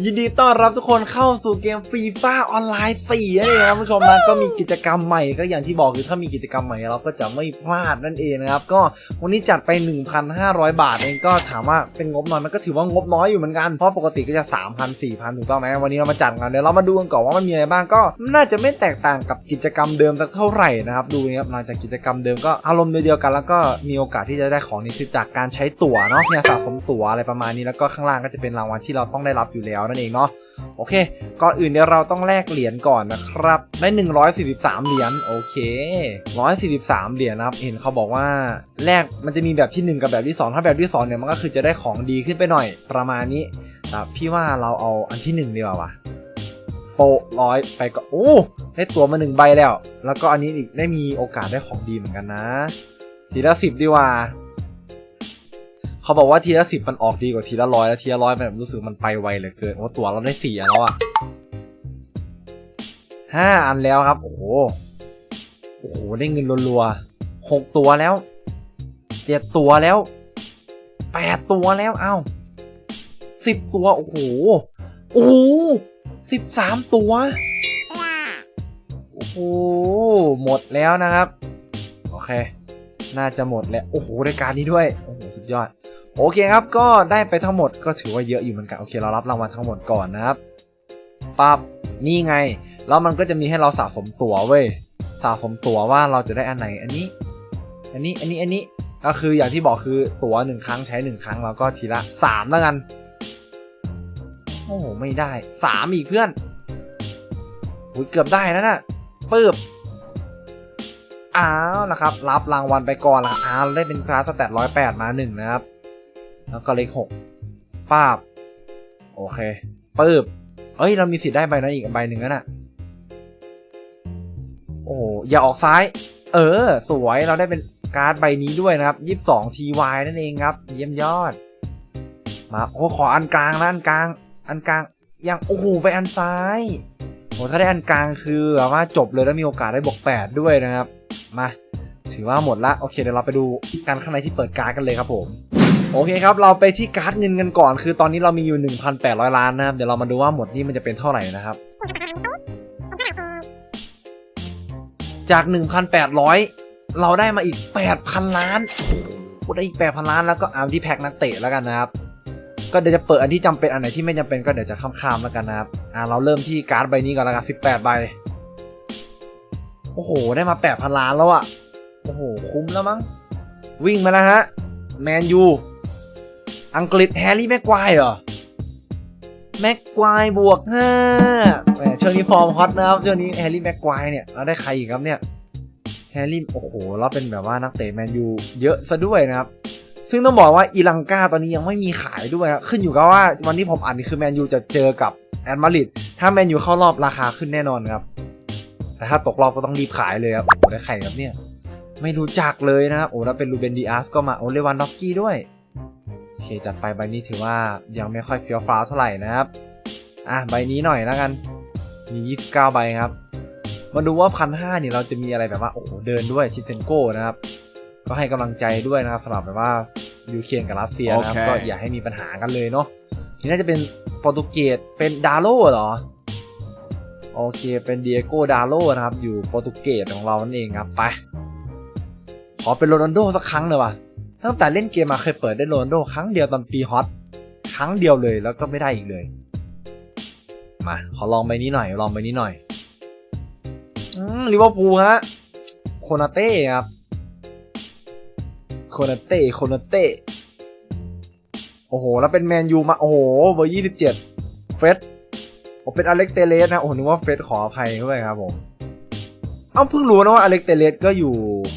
ยินดีต้อนรับทุกคนเข้าสู่เกมฟรีฟ้าออนไลน์4นั่นเองครับผู้ชมนะก็มีกิจกรรมใหม่ก็อย่างที่บอกคือถ้ามีกิจกรรมใหม่เราก็จะไม่พลาดนั่นเองนะครับก็วันนี้จัดไป 1,500 บาทเองก็ถามว่าเป็นงบน้อยมันก็ถือว่างบน้อยอยู่เหมือนกันเพราะปกติก็จะ 3,000 4,000ถูกต้องไหมวันนี้เรามาจัดกันเดี๋ยวเรามาดูกันก่อนว่ามันมีอะไรบ้างก็น่าจะไม่แตกต่างกับกิจกรรมเดิมสักเท่าไหร่นะครับดูนะครับหลังจากกิจกรรมเดิมก็อารมณ์เดียวกันแล้วก็มีโอกาสที่จะได้ของนี้คือจากการใช้ตั๋วเนาะเนี่ยสะสมตั๋วอะไรประมาณนี้แล้วก็ข้างล่างก็จะเป็นรางวัลที่เราต้องได้รับอยู่แล้วนั่นเองเนาะโอเค ก่อนอื่นเดี๋ยวเราต้องแลกเหรียญก่อนนะครับ ได้ 143 เหรียญ โอเค 143 เหรียญนะครับ เห็นเขาบอกว่าแลกมันจะมีแบบทีหนึ่1 กับแบบที่ 2 ถ้าแบบที่ 2 เนี่ยมันก็คือจะได้ของดีขึ้นไปหน่อยประมาณนี้แต่พี่ว่าเราเอาอันที่ 1 ดีกว่าวะโปร้อยไปก็โอ้ ได้ตัวมาหนึ่งใบแล้ว แล้วก็อันนี้อีกได้มีโอกาสได้ของดีเหมือนกันนะทีละสิบดีกว่า เขาบอกว่าทีละสิบมันออกดีกว่าทีละร้อยแล้วทีละร้อยมันแบบรู้สึกมันไปไวเหลือเกินโอ้ตัวเราได้สี่แล้วอะห้าอันแล้วครับ โอ้โหโอ้โหได้เงินรัวๆหกตัวแล้วเจ็ดตัวแล้วแปดตัวแล้วเอ้าสิบตัวโอ้โหโอ้โหสิบสามตัวโอ้โหหมดแล้วนะครับ โอเค น่าจะหมดแล้ว โอ้โหรายการนี้ด้วย โอ้โห สุดยอด โอเคครับก็ได้ไปทั้งหมดก็ถือว่าเยอะอยู่เหมือนกันโอเคเรารับรางวัลทั้งหมดก่อนนะครับปั๊บนี่ไง แล้วมันก็จะมีให้เราสะสมตั๋วเว้ยสะสมตั๋วว่าเราจะได้อันไหนอันนี้ อันนี้อันนี้อันนี้ก็คืออย่างที่บอกคือตั๋วหนึ่งครั้งใช้หนึ่งครั้งแล้วก็ทีละสามแล้วกันโอ้โหไม่ได้สามอีกเพื่อนอุ้ยเกือบได้แล้วนะปึ๊บอ้าวนะครับ รับรางวัลไปก่อนละอ้าวได้เป็นคลาสสแตทร้อยแปดมาหนึ่งนะครับ แล้วก็เลขหกป้าบ โอเคปึ๊บเอ้ย เรามีสิทธิ์ได้ใบนั้นอีกใบหนึ่งนั่นน่ะ โอ้อย่าออกซ้าย เออ สวยเราได้เป็นการ์ดใบนี้ด้วยนะครับยี่สิบสอง TY นั่นเองครับ เยี่ยมยอด มาโอ้ขออันกลางนะอันกลาง อันกลางยังโอ้โหไปอันซ้ายโอ้ถ้าได้อันกลางคือแบบว่าจบเลยแล้วมีโอกาสได้บวกแปดด้วยนะครับ มา ถือว่าหมดละโอเคเดี๋ยวเราไปดูกันข้างในที่เปิดการ์ดกันเลยครับผม โอเคครับ เราไปที่การ์ดเงินกันก่อน คือตอนนี้เรามีอยู่ 1,800 ล้านนะครับ เดี๋ยวเรามาดูว่าหมดนี้มันจะเป็นเท่าไหร่นะครับ จาก 1,800 เราได้มาอีก 8,000 ล้านได้อีก 8,000 ล้าน แล้วก็อาที่แพ็คนักเตะแล้วกันนะครับ ก็เดี๋ยวจะเปิดอันที่จำเป็นอันไหนที่ไม่จำเป็นก็เดี๋ยวจะข้ามๆแล้วกันนะครับ อ่าเราเริ่มที่การ์ดใบนี้ก่อนแล้วกัน18 ใบ โอ้โห ได้มา 8,000 ล้านแล้วอะโอ้โห คุ้มแล้วมั้ง วิ่งมาแล้วฮะ แมนยู อังกฤษแฮร์รี่แม็กควายเหรอ แม็กควายบวกห้าแหมช่วงนี้ฟอร์มฮอตนะครับช่วงนี้แฮร์รี่แม็กควายเนี่ยเราได้ใครอีกครับเนี่ยแฮร์รี่โอ้โหแล้วเป็นแบบว่านักเตะแมนยูเยอะซะด้วยนะครับ ซึ่งต้องบอกว่าอีลังกาตอนนี้ยังไม่มีขายด้วยครับขึ้นอยู่กับว่าวันที่ผมอ่านนี่คือแมนยูจะเจอกับแอนมาริดถ้าแมนยูเข้ารอบราคาขึ้นแน่นอนครับ แต่ถ้าตกรอบก็ต้องรีบขายเลยครับโอ้โหได้ใครครับเนี่ยไม่รู้จักเลยนะครับโอ้แล้วเป็นลูเบนดีอาสก็มาโอเลวันดอฟกี้ด้วย จัดไปใบนี้ถือว่ายังไม่ค่อยเฟี้ยวฟ้าวเท่าไหร่นะครับ อะใบนี้หน่อยแล้วกัน มี 29 ใบครับ มาดูว่าพันห้านี่เราจะมีอะไรแบบว่าโอ้โหเดินด้วยชิเซนโก้นะครับ ก็ให้กำลังใจด้วยนะครับสำหรับแบบว่ายูเครนกับรัสเซียนะครับโอเคก็อย่าให้มีปัญหากันเลยเนาะทีน่าจะเป็นโปรตุเกสเป็นดาโลเหรอโอเคเป็นเดียโกดาโลนะครับ อยู่โปรตุเกสของเรานั่นเองครับไป ขอเป็นโรนัลโดสักครั้งเลยว่ะ ตั้งแต่เล่นเกมมาเคยเปิดได้โรนโดครั้งเดียวตอนปีฮอตครั้งเดียวเลยแล้วก็ไม่ได้อีกเลย มาขอลองใบนี้หน่อย ลองใบนี้หน่อยอลิเวอร์พูลฮะโคนาเต้ครับโคนาเต้โคนาเต้โอ้โห แล้วเป็นแมนยูมา โอ้โห เบอร์ยี่สิบเจ็ดเฟสผมเป็นอเล็กเตเลสนะ โอ้โห นึกว่าเฟสขออภัยด้วยครับผม เอ้าเพิ่งรู้นะว่าอเล็กเตเลสก็อยู่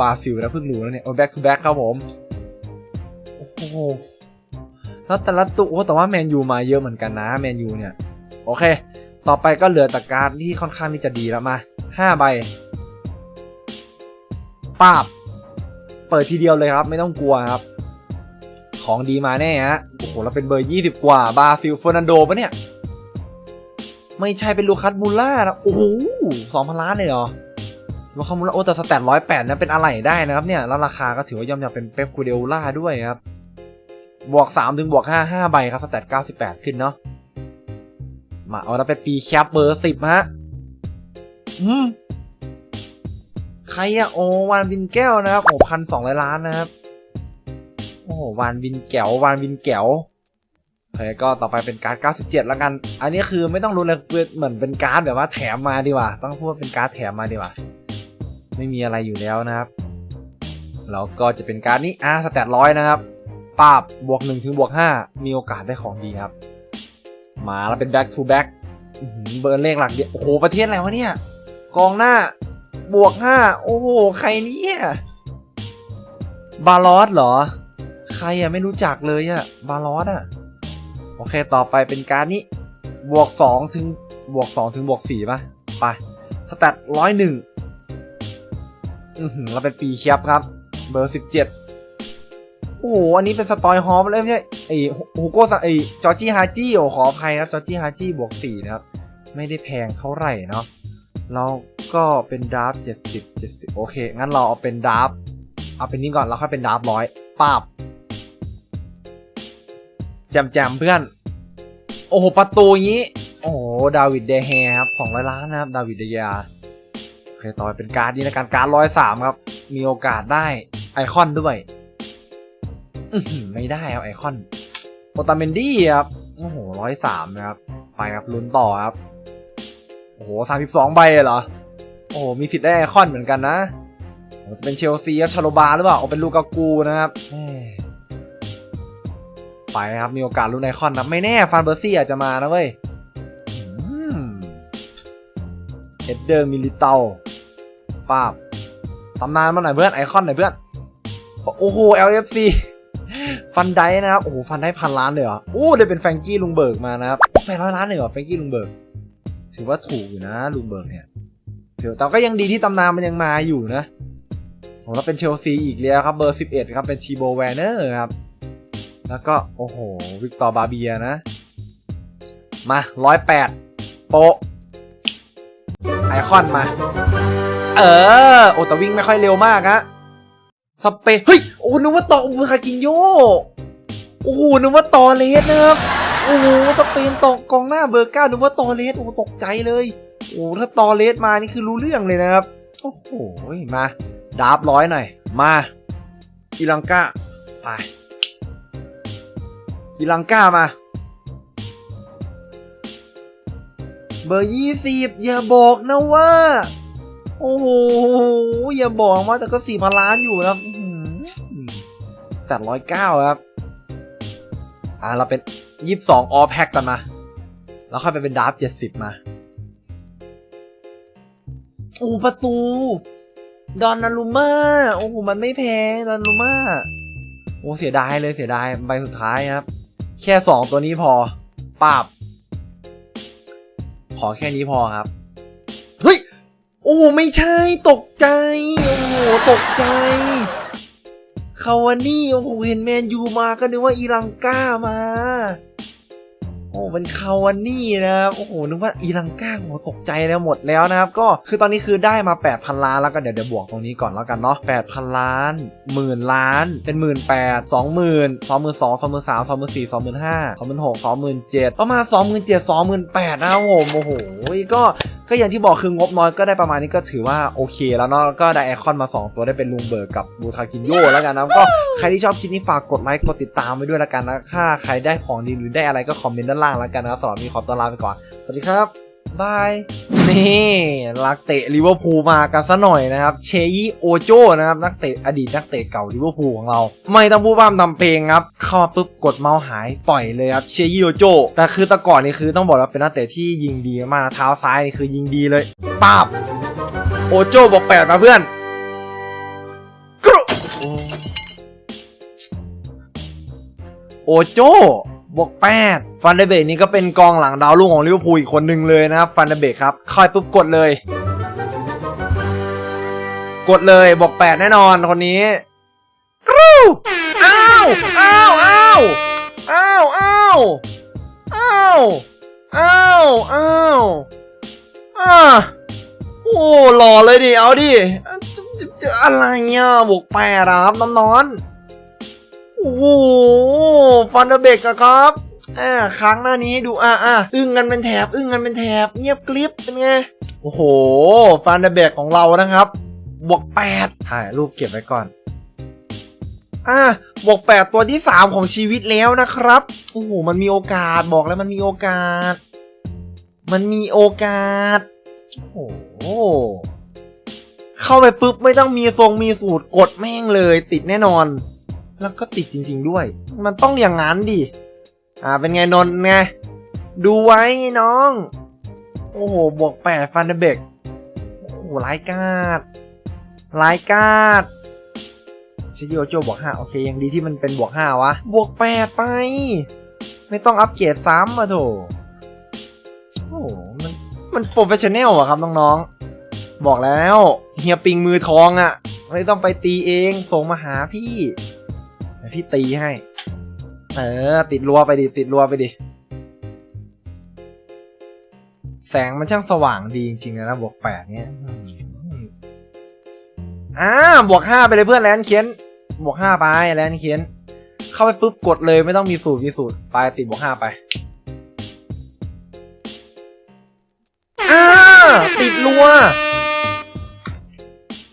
บราซิลนะเพิ่งรู้นะเนี่ยโอ้ back to back ครับผม โอ้โหแล้วแต่ละตัวโอ้แต่ว่าแมนยูมาเยอะเหมือนกันนะแมนยูเนี่ย โอเค ต่อไปก็เหลือแต่การ์ดที่ค่อนข้างที่จะดีแล้วมาห้าใบปาบ เปิดทีเดียวเลยครับ ไม่ต้องกลัวครับ ของดีมาแน่ฮะโอ้โหแล้วเป็นเบอร์ยี่สิบกว่า บาซิลเฟอร์นันโดปะเนี่ย ไม่ใช่เป็นลูคัสมูล่านะโอ้โหสองพันล้านเลยเหรอลูคัสมูล่าโอ้แต่สแตทร้อยแปดนะเป็นอะไรได้นะครับเนี่ย แล้วราคาก็ถือว่าย่อมยาเป็นเป๊ปกูเดล่าด้วยครับ บวกสามถึงบวกห้าห้าใบครับสแตทเก้าสิบแปดขึ้นเนาะมาเอาแล้วไปปีแคปเบอร์สิบฮะอืมใครอะโอวานวินแก้วนะครับโอ้พันสองร้อยล้านนะครับโอ้วานวินแก้ววานวินแก้วโอเคก็ต่อไปเป็นการ์ด 97 แล้วกัน อันนี้คือไม่ต้องรู้เลยเหมือนเป็นการ์ดแบบว่าแถมมาดีกว่า ต้องพูดว่าเป็นการ์ดแถมมาดีกว่า ไม่มีอะไรอยู่แล้วนะครับ แล้วก็จะเป็นการ์ดนี้อ่าสแตทร้อยนะครับ ปาบบวก1ถึงบวก5มีโอกาสได้ของดีครับ มาแล้วเป็น back to back เบิร์เลขหลักเดียว โอ้โห ประเทศอะไรวะเนี่ย กองหน้า บวกห้าโอ้โห ใครเนี่ย บาลอสเหรอ ใครอะไม่รู้จักเลยอะบาลอสอะโอเค ต่อไปเป็นการนี้ บวกสองถึง บวกสองถึงบวกสี่ป่ะ ไปสแตทร้อยหนึ่งเราเป็นปีเคียบครับ เบอร์สิบเจ็ด อ้โห อันนี้เป็นสตอยฮอมเลยไม่ใช่ไอฮูโก้ไอจอร์จี้ฮาจี้โอ้ขออภัยครับจอร์จี้ฮาจี้บวกสี่นะครับ ไม่ได้แพงเท่าไหร่เนาะเราก็เป็นดราฟเจ็ดสิบเจ็ดสิบโอเค งั้นเราเอาเป็นดราฟเอาเป็นนี้ก่อนแล้วค่อยเป็นดราฟร้อยป้าบแจมแจมๆเพื่อน โอ้โห ประตูงี้ โอ้โห ดาวิดเดแฮครับสองร้อยล้านนะครับ ดาวิดเดยาโอเค ต่อไปเป็นการ์ดนี้นะการการร้อยสามครับ มีโอกาสได้ไอคอนด้วย ไม่ได้ครับไอคอนโอตาเมนดี้ครับโอ้โหร้อยสามนะครับไปครับลุ้นต่อครับโอ้โหสามสิบสองใบเหรอโอ้โหมีสิทธิ์ได้ไอคอนเหมือนกันนะจะเป็นเชลซีครับชาโลบาหรือเปล่าเอาเป็นลูกากูนะครับไปครับมีโอกาสลุ้นไอคอนนะไม่แน่ฟานเบอร์ซี่อาจจะมานะเว้ยเอ็ดเดอร์มิลิเตาป้าบตำนานมาหน่อยเพื่อนไอคอนหน่อยเพื่อน โอ้โห LFC ฟันไดนะครับ โอ้โห ฟันได้พันล้านเลยเหรอโอ้ได้เป็นแฟงกี้ลุงเบิร์กมานะครับแปดร้อยล้านเลยเหรอแฟงกี้ลุงเบิร์ก ถือว่าถูกอยู่นะลุงเบิร์กเนี่ยถือแต่ก็ยังดีที่ตำนานมันยังมาอยู่นะผมว่าเป็นเชลซีอีกแล้วครับ เบอร์11ครับ เป็นทีโบแวนเนอร์ครับ แล้วก็ โอ้โห วิกตอร์บาเบียนะ มา108โปไอคอนมา เออ โอแต่วิ่งไม่ค่อยเร็วมากฮะ สเปเฮ้ย โอ้นึกว่าต่อบูคากินโยโอ้โหนึกว่าตอเลสนะครับ โอ้โหสเปนตอกกองหน้าเบอร์เก้านึกว่าตอเลสโอ้ตกใจเลย โอ้ถ้าตอเลสมานี่คือรู้เรื่องเลยนะครับ โอ้โหมาดาบร้อยหน่อย มาอีลังกาไปอีลังกามา เบอร์ยี่สิบอย่าบอกนะว่า โอ้โหอย่าบอกว่าแต่ก็สี่พันล้านอยู่นะแตดร้อยเก้าครับ อ่าเราเป็นยี่สิบสองออแพ็กกันมา แล้วค่อยไปเป็นดาร์ฟเจ็ดสิบมา โอ้ประตู ดอนนารุมาโอ้โหมันไม่แพงดอนนารุมาโอ้เสียดายเลยเสียดายใบสุดท้ายครับ แค่สองตัวนี้พอปาบขอแค่นี้พอครับ โอ้ไม่ใช่ตกใจ โอ้โหตกใจคาวานี่โอ้โหเห็นแมนยูมาก็นึกว่าอีรังก้ามา อ้เป็นคาวานี่นะครับโอ้โหนึกว่าอีรังก้าโอ้โหตกใจแล้วหมดแล้วนะครับ ก็คือตอนนี้คือได้มา 8,000 ล้านแล้วก็เดี๋ยวเดี๋ยวบวกตรงนี้ก่อนแล้วกันเนาะ8,000 ล้านหมื่นล้านเป็นหมื่นแปดสองหมื่นสองหมื่นสองสองหมื่นสามสองหมื่นสี่สองหมื่นห้าสองหมื่นหกสองหมื่นเจ็ดประมาณสองหมื่นเจ็ดสองหมื่นแปดนะครับผมโอ้โหก็ก็อย่างที่บอกคืองบน้อยก็ได้ประมาณนี้ก็ถือว่าโอเคแล้วเนาะก็ได้ไอคอนมา 2 ตัวได้เป็นลุงเบิร์กกับบูทากินโยแล้วกันนะก็ใครที่ชอบคลิปนี้ฝากกดไลค์กดติดตามไว้ด้วยแล้วกันนะถ้าใครได้ของดีหรือได้อะไรก็คอมเมนต์ด้านล่างแล้วกันนะสำหรับวันนี้ขอตัวลาไปก่อน สวัสดีครับบายนี่ลักเตะลิเวอร์พูลมากันซะหน่อยนะครับ เชยีโอโจนะครับนักเตะอดีตนักเตะเก่าลิเวอร์พูลของเรา ไม่ต้องพูดว่ามทำเพลงครับ เข้ามาปุ๊บกดเมาส์หายปล่อยเลยครับเชยีโอโจแต่คือแต่ก่อนนี่คือต้องบอกว่าเป็นนักเตะที่ยิงดีมากเท้าซ้ายนี่คือยิงดีเลยป้าบโอโจบอกแปดมาเพื่อนกรุโอโจ บวกแปดฟันเดเบกนี่ก็เป็นกองหลังดาวรุ่งของลิเวอร์พูลอีกคนหนึ่งเลยนะครับฟันเดเบกครับเข้าไปปุ๊บกดเลย กดเลยบอกแปดแน่นอนคนนี้กรูอ้าวอ้าวอ้าวอ้าวอ้าวอ้าวอ้าวอ้าวอ่าโอ้หล่อเลยดิเอาดิอะไรเนี่ยบวกแปดอะครับน้องนอน โอ้โหฟันเดอร์เบกอะครับอ่าค้างหน้านี้ดูอ่าอ่าอึ้งกันเป็นแถบอึ้งกันเป็นแถบเงียบกริบเป็นไงโอ้โหฟันเดเบกของเรานะครับบวกแปดถ่ายรูปเก็บไว้ก่อนอ่าบวกแปดตัวที่สามของชีวิตแล้วนะครับโอ้โหมันมีโอกาสบอกแล้วมันมีโอกาส มันมีโอกาสโอ้โหเข้าไปปุ๊บไม่ต้องมีทรงมีสูตรกดแม่งเลยติดแน่นอน แล้วก็ติดจริง ๆด้วย มันต้องอย่างนั้นดิ อ่า เป็นไงนนท์ไง ดูไว้น้อง โอ้โห บวกแปดฟันเดเบกโอ้โหร้ายกาดร้ายกาดชิโยโจบวกห้าโอเค ยังดีที่มันเป็นบวกห้าวะ บวกแปดไป ไม่ต้องอัปเกรดซ้ำมาโถ โอ้โหมัน มันโปรเฟชชั่นแนลอะครับน้องๆ บอกแล้ว เฮียปิงมือทองอะไม่ต้องไปตีเอง ส่งมาหาพี่ ดี๋ยวพี่ตีให้ เออ ติดรัวไปดิ ติดรัวไปดิ แสงมันช่างสว่างดีจริงๆนะบวกแปดเนี้ยอ่าบวกห้าไปเลยเพื่อนแลนเคียนบวกห้าไปแลนเคียนเข้าไปปุ๊บกดเลยไม่ต้องมีสูตรมีสูตรไปติดบวกห้าไปอ่าติดรัว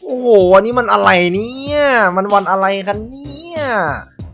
โอ้โหวันนี้มันอะไรเนี่ย มันวันอะไรกันนี่ เนี่ย